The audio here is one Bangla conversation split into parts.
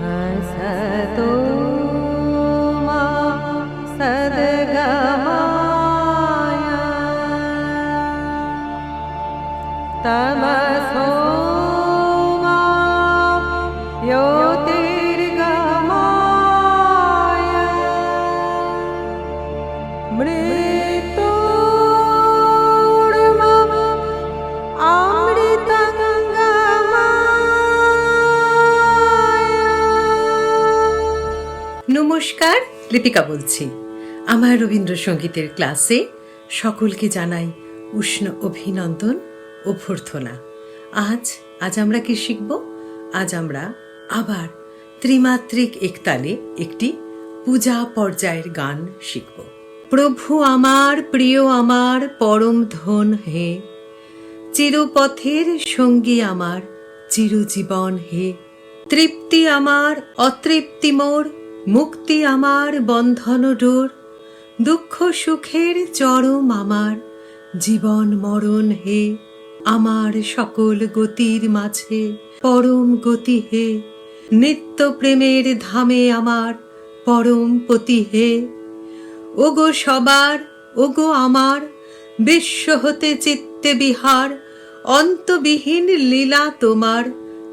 हसतो নমস্কার, লিপিকা বলছি। আমার রবীন্দ্রসঙ্গীতের ক্লাসে সকলকে জানাই উষ্ণ অভিনন্দন অভ্যর্থনা। আজ আজ আমরা কি শিখব? আজ আমরা আবার ত্রিমাত্রিক একতালে একটি পূজা পর্যায়ের গান শিখব। প্রভু আমার, প্রিয় আমার, পরম ধন হে। চিরপথের সঙ্গী আমার, চিরজীবন হে। তৃপ্তি আমার, অতৃপ্তি মোর মুক্তি আমার বন্ধন ডোর, দুঃখ সুখের চরম আমার, জীবন মরণ হে, আমার সকল গতির মাঝে, পরম গতি হে, নিত্য প্রেমের ধামে আমার পরম পতি হে। ওগো সবার, ওগো আমার, বিশ্ব হতে চিত্তে বিহার, অন্তবিহীন লীলা তোমার,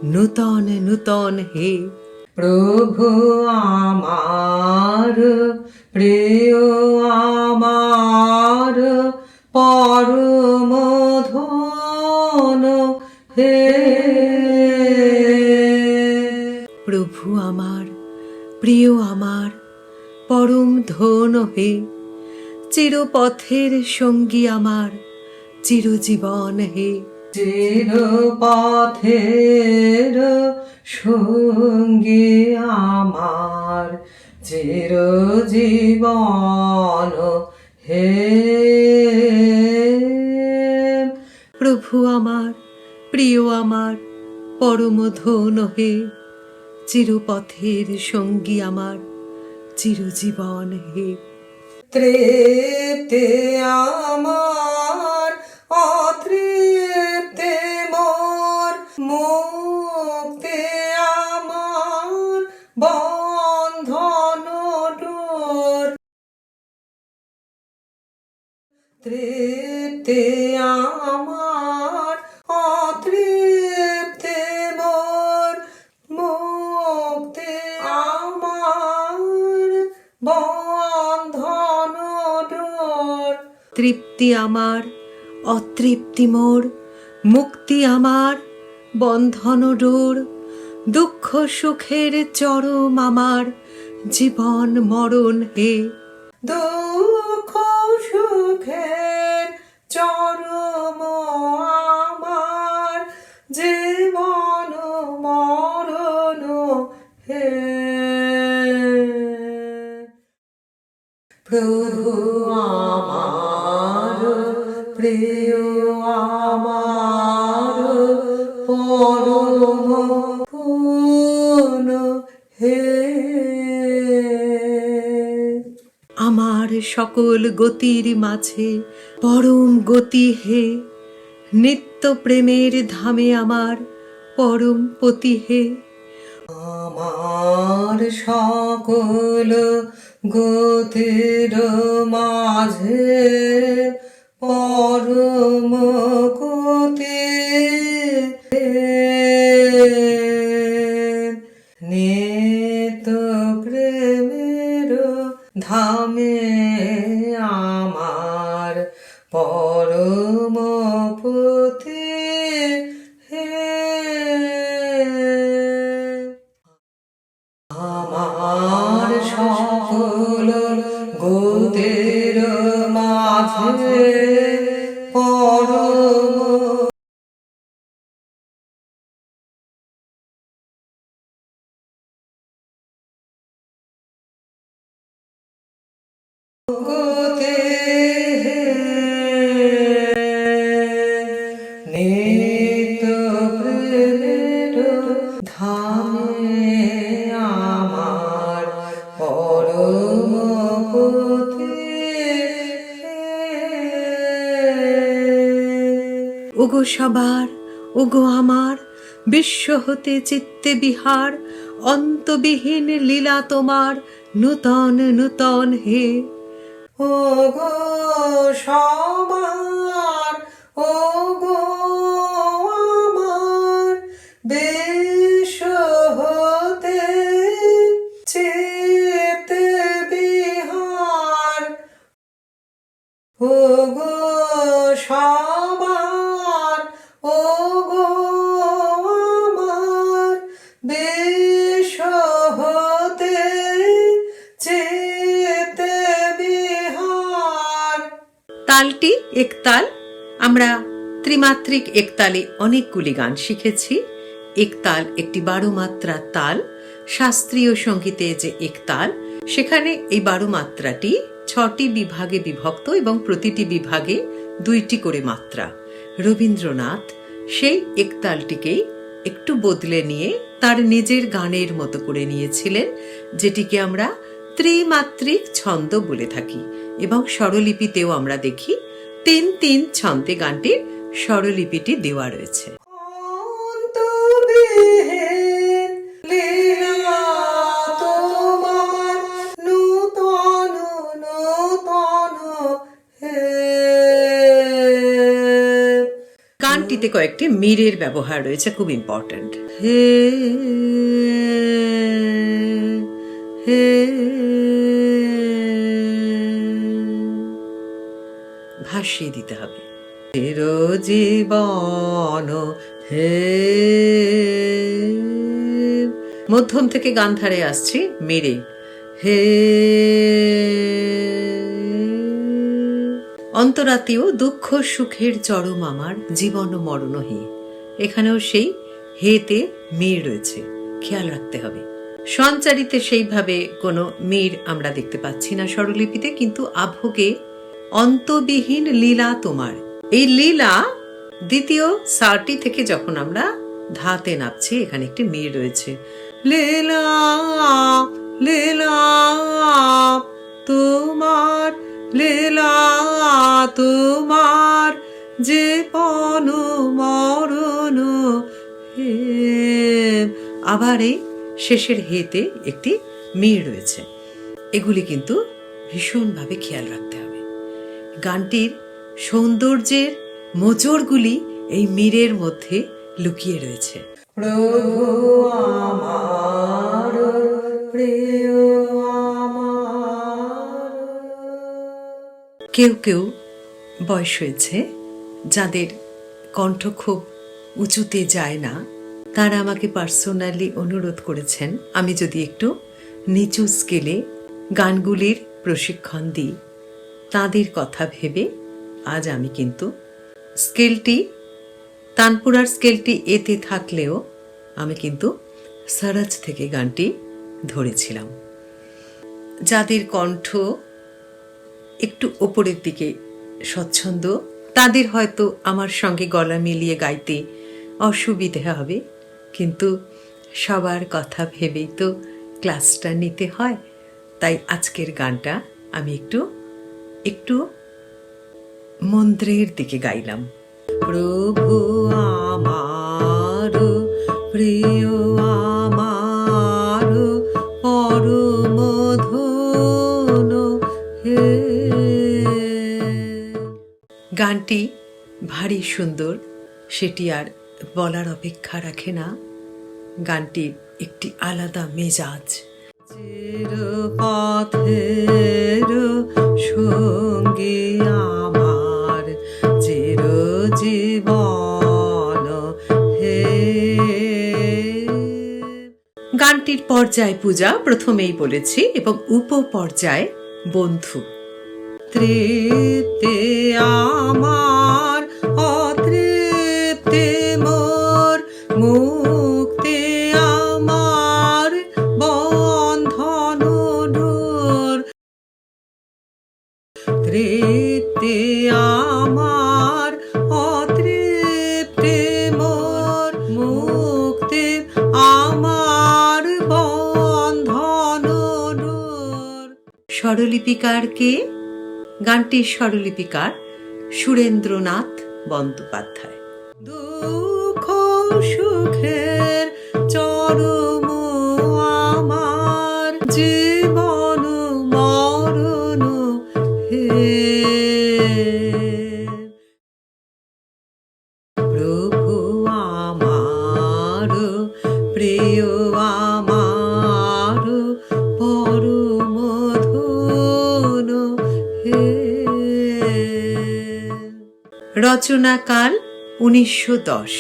নূতন নূতন হে। প্রভু আমার, প্রিয় আমার ধন হে। প্রভু আমার, প্রিয় আমার, পরম ধন হে। চিরপথের সঙ্গী আমার, চিরজীবন হে। চিরপথের সঙ্গী আমার চিরজীবন, হে প্রভু আমার, প্রিয় আমার পরম ধন হে, চিরপথের সঙ্গী আমার, চিরজীবন হে। তৃপ্তে আমার তৃপ্তে আমার, অতৃপ্তে মোর, মুক্তে আমার। বন্ধন তৃপ্তি আমার, অতৃপ্তি মোর, মুক্তি আমার। বন্ধন ডোর, দুঃখ সুখের চরম আমার। জীবন মরণ হে। দুঃখ প্রভু আমার প্রিয় আমার পরম হে আমার সকল গতির মাঝে পরম গতি হে, নিত্য প্রেমের ধামে আমার পরম পতি হে। আমার সকল গতির মাঝে পরম গতি নিত প্রেমের ধামে আমার পরম ওগো সবার, ওগো আমার, বিশ্ব হতে চিত্তে বিহার, অন্তবিহীন লীলা তোমার, নূতন নূতন হে। ও গো সবার ও গো আমার বেশ হতে চেতে বিহার ও গো সবার একতাল। আমরা ত্রিমাত্রিক একতালে অনেকগুলি গান শিখেছি। একতাল একটি বারো মাত্রা তাল। শাস্ত্রীয় সঙ্গীতে যে একতাল, সেখানে এই বারো মাত্রাটি ছটি বিভাগে বিভক্ত এবং প্রতিটি বিভাগে দুইটি করে মাত্রা। রবীন্দ্রনাথ সেই একতালটিকেই একটু বদলে নিয়ে তার নিজের গানের মতো করে নিয়েছিলেন, যেটিকে আমরা ত্রিমাত্রিক ছন্দ বলে থাকি এবং স্বরলিপিতেও আমরা দেখি। তিন তিন ছন্দে গানটির স্বরলিপিটি দেওয়া রয়েছে। গানটিতে কয়েকটি মিরের ব্যবহার রয়েছে খুব ইম্পর্ট্যান্ট হে হে। ভাসিয়ে দিতে হবে। চিরজীবন হে। মধ্যম থেকে গান ধারে আসছি, মেরে। হে। অন্তরাতেও দুঃখ সুখের চরম আমার, জীবন মরণ হে। এখানেও সেই হেতে মেয়ে রয়েছে, খেয়াল রাখতে হবে। সঞ্চারিতে সেইভাবে কোনো মেয়ের আমরা দেখতে পাচ্ছি না স্বরলিপিতে, কিন্তু আভোগে অন্তবিহীন লীলা তোমার। এই লীলা দ্বিতীয় সারটি থেকে যখন আমরা ধাতে নামছি এখানে একটি মেয়ে রয়েছে। লীলা লীলা, তোমার লীলা, তোমার যে পন মরণ হে। আবার এই শেষের হেতে একটি মেয়ে রয়েছে। এগুলি কিন্তু ভীষণভাবে খেয়াল রাখতে হবে। গানটির সৌন্দর্যের মোচড়গুলি এই মীরের মধ্যে লুকিয়ে রয়েছে। প্রভু আমার প্রিয় কেউ কেউ বয়স হয়েছে যাদের কণ্ঠ খুব উঁচুতে যায় না। তারা আমাকে পার্সোনালি অনুরোধ করেছেন আমি যদি একটু নিচু স্কেলে গানগুলির প্রশিক্ষণ দিই। তাদের কথা ভেবে আজ আমি কিন্তু স্কেলটি, তানপুরার স্কেলটি এতে থাকলেও আমি কিন্তু সারাজ থেকে গানটি ধরেছিলাম। যাদের কণ্ঠ একটু ওপরের দিকে স্বচ্ছন্দ, তাদের হয়তো আমার সঙ্গে গলা মিলিয়ে গাইতে অসুবিধে হবে, কিন্তু সবার কথা ভেবেই তো ক্লাসটা নিতে হয়, তাই আজকের গানটা আমি একটু একটু মন্ত্রের দিকে গাইলাম। প্রভু আমার প্রিয় আমার পরম হে। গানটি ভারী সুন্দর, সেটি আর বলার অপেক্ষা রাখে না। গানটির একটি আলাদা মেজাজ। সঙ্গী গানটির পর্যায় পূজা প্রথমেই বলেছি এবং উপপর্যায় বন্ধু। তৃপ্তে আমার, অতৃপ্তে মোর, মুক্তি আমার বন্ধন তৃপ্তি আমার স্বরলিপিকারকে গানটির স্বরলিপিকার সুরেন্দ্রনাথ বন্দ্যোপাধ্যায়। রচনাকাল উনিশশো দশ।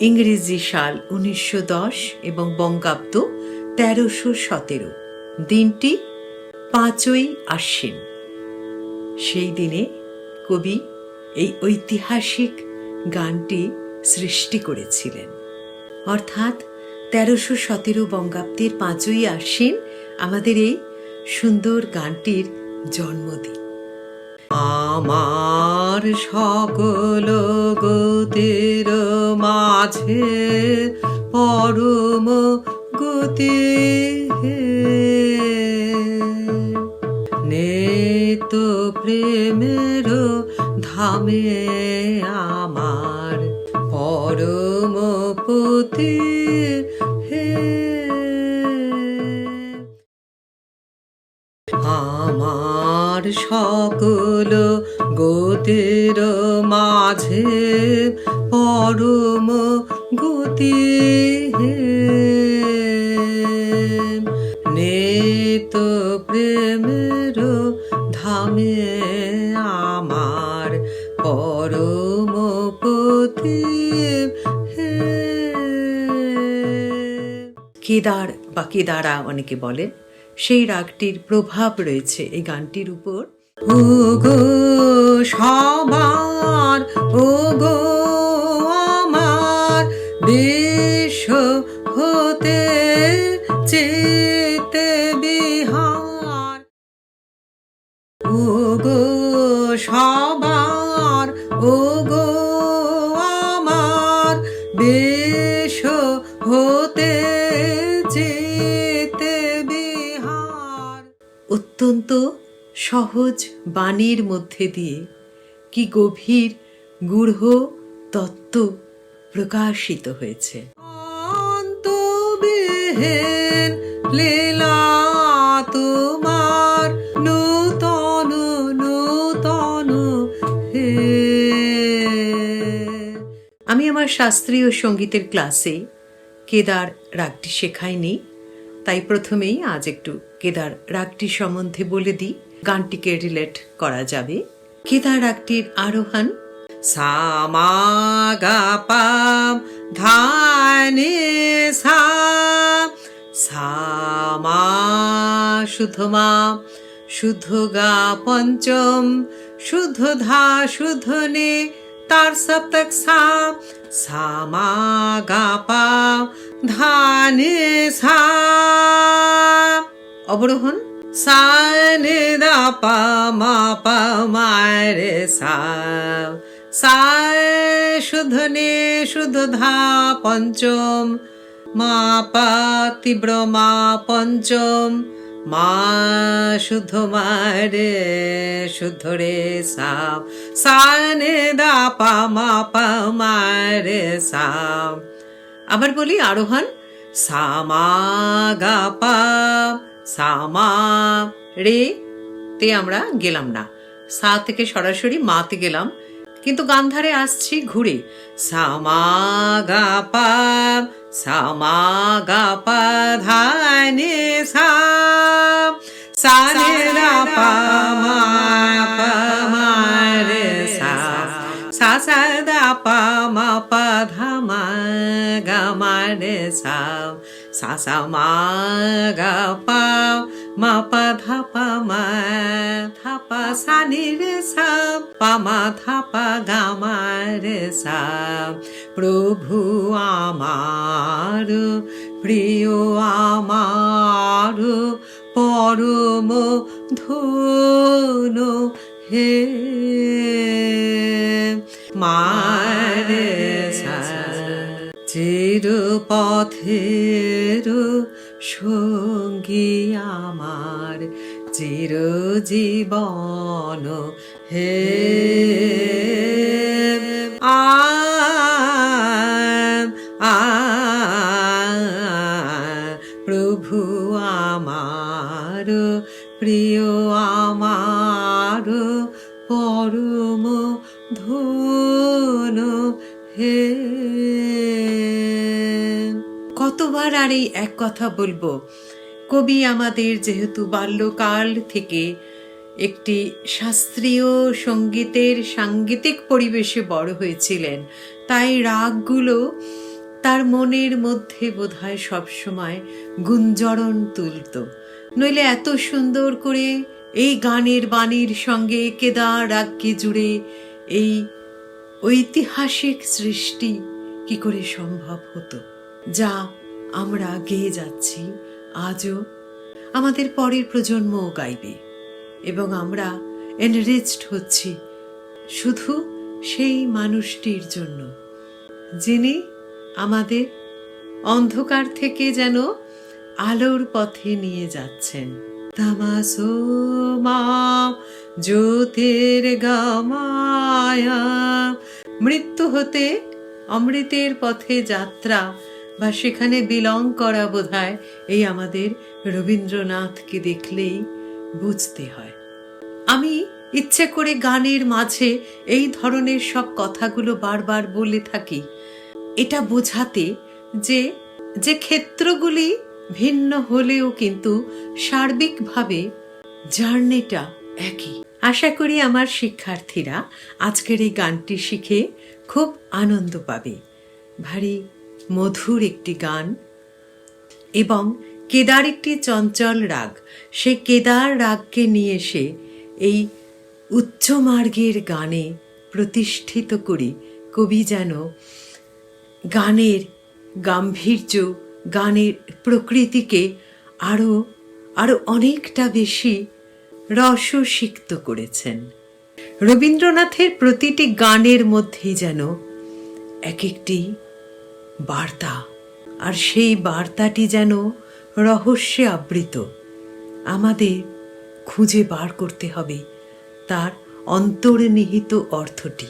ইংরেজি সাল উনিশশো দশ এবং বঙ্গাব্দ তেরোশো সতেরো। দিনটি পাঁচই আশ্বিন। সেই দিনে কবি এই ঐতিহাসিক গানটি সৃষ্টি করেছিলেন। অর্থাৎ তেরোশো সতেরো বঙ্গাব্দের পাঁচই আশ্বিন আমাদের এই সুন্দর গানটির জন্মদিন। আমার সকল গতির মাঝে পরম গতি নেত প্রেমের ধামে আমার পরম পতি হে। আমার সকল গতির মাঝে পরম গতি হে। নেত প্রেমের ধামে আমার পরম পতি কেদার বা কেদারা অনেকে বলেন সেই রাগটির প্রভাব রয়েছে এই গানটির উপর। ও গো সবার ও গো আমার বিশ্ব হতে চেতে বিহার। ও গো সবার ও গো আমার বেশ হতে যেতে বিহার। অত্যন্ত সহজ বাণীর মধ্যে দিয়ে কি গভীর গূঢ় তত্ত্ব প্রকাশিত হয়েছে। অন্তবিহীন লীলা তোমার নূতন নূতন হে। আমি আমার শাস্ত্রীয় সঙ্গীতের ক্লাসে কেদার রাগটি শেখাইনি তাই প্রথমেই আজ একটু কেদার রাগটি সম্বন্ধে বলে দিই। গানটিকে রিলেট করা যাবে। কেদার রাগটির আরোহণ, সামাগাপাম ধানে সা সামা শুদ্ধ মা শুদ্ধ গা পঞ্চম শুদ্ধ ধা শুদ্ধ নে তার সপ্তক সা সামা গা পা ধানে সা। অবরোহণ সা দা পা মা পা মারে সা। সা শুদ্ধ নে শুদ্ধ ধা পঞ্চম। মা পা তীব্র মা পঞ্চম। মা শুদ্ধ মারে শুদ্ধ রে সাম সানে দা পা মা পা মারে সাম আবার বলি আরোহণ সামা গা পা। সামা রে, তে আমরা গেলাম না। সা থেকে সরাসরি মাতে গেলাম। কিন্তু গান্ধারে আসছি ঘুরে। সামা গা পা, সামা গা পা, ধানে সা। সানে রা পা, মা পা রে সা। সা সা দা পা, মা পা, ধা, মা গা, মা রে সা। সা সা মা গা পা মা পা ধা পা মা ধা পা সা নি রে সা পা মা ধা পা গা মা রে সা প্রভু আমার, প্রিয় আমার, পরম ধনু, হে। মারে পথের সঙ্গী আমার চির জীবন হে আ প্রভু আমার প্রিয় আমার। কতবার আর এই এক কথা বলব। কবি আমাদের যেহেতু বাল্যকাল থেকে একটি শাস্ত্রীয় সঙ্গীতের সাঙ্গীতিক পরিবেশে বড় হয়েছিলেন, তাই রাগগুলো তার মনের মধ্যে বোধহয় সবসময় গুঞ্জরণ তুলত। নইলে এত সুন্দর করে এই গানের বাণীর সঙ্গে কেদার রাগকে জুড়ে এই ঐতিহাসিক সৃষ্টি কি করে সম্ভব হতো, যা আমরা গেয়ে যাচ্ছি, আজও আমাদের পরের প্রজন্মও গাইবে এবং আমরা এনরিচড হচ্ছি শুধু সেই মানুষটির জন্য, যিনি আমাদের অন্ধকার থেকে যেন আলোর পথে নিয়ে যাচ্ছেন। তামাসো মা জ্যোতির গামায়া, মৃত্যু হতে অমৃতের পথে যাত্রা বা সেখানে বিলং করা বোধহয় এই আমাদের রবীন্দ্রনাথকে দেখলেই বুঝতে হয়। আমি ইচ্ছে করে গানের মাঝে এই ধরনের সব কথাগুলো বারবার বলে থাকি। এটা বোঝাতে যে যে ক্ষেত্রগুলি ভিন্ন হলেও কিন্তু সার্বিকভাবে জার্নিটা একই। আশা করি আমার শিক্ষার্থীরা আজকের এই গানটি শিখে খুব আনন্দ পাবে। ভারী মধুর একটি গান এবং কেদার একটি চঞ্চল রাগ। সে কেদার রাগকে নিয়ে এসে এই উচ্চমার্গের গানে প্রতিষ্ঠিত করি। কবি যেন গানের গাম্ভীর্য, গানের প্রকৃতিকে আরও আরও অনেকটা বেশি রসসিক্ত করেছেন। রবীন্দ্রনাথের প্রতিটি গানের মধ্যেই যেন এক একটি বার্তা। আর সেই বার্তাটি যেন রহস্যে আবৃত। আমাদের খুঁজে বার করতে হবে তার অন্তর্নিহিত অর্থটি।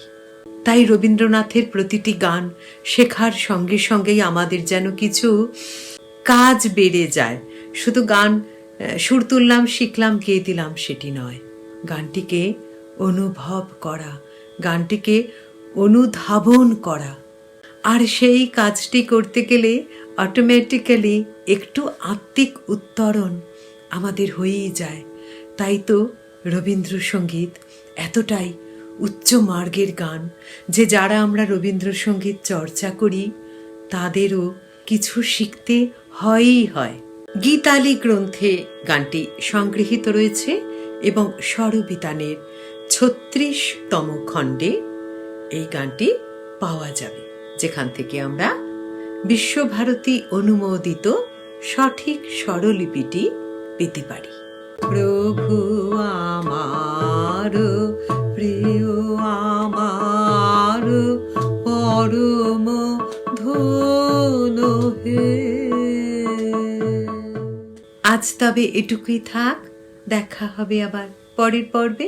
তাই রবীন্দ্রনাথের প্রতিটি গান শেখার সঙ্গে সঙ্গেই আমাদের যেন কিছু কাজ বেড়ে যায়। শুধু গান সুর তুললাম, শিখলাম, গেয়ে দিলাম সেটি নয়। গানটিকে অনুভব করা, গানটিকে অনুধাবন করা। আর সেই কাজটি করতে গেলে অটোমেটিক্যালি একটু আত্মিক উত্তরণ আমাদের হয়েই যায়। তাই তো রবীন্দ্রসঙ্গীত এতটাই উচ্চ মার্গের গান যে যারা আমরা রবীন্দ্রসঙ্গীত চর্চা করি, তাদেরও কিছু শিখতে হয়ই হয়। গীতালি গ্রন্থে গানটি সংগৃহীত রয়েছে এবং স্বরবিতানের ছত্রিশতম খণ্ডে এই গানটি পাওয়া যাবে। যেখান থেকে আমরা বিশ্বভারতী অনুমোদিত সঠিক স্বরলিপিটি পেতে পারি। প্রভু আমার, প্রিয় আমার, পরম ধন আজ তবে এটুকুই থাক, দেখা হবে আবার পরের পর্বে।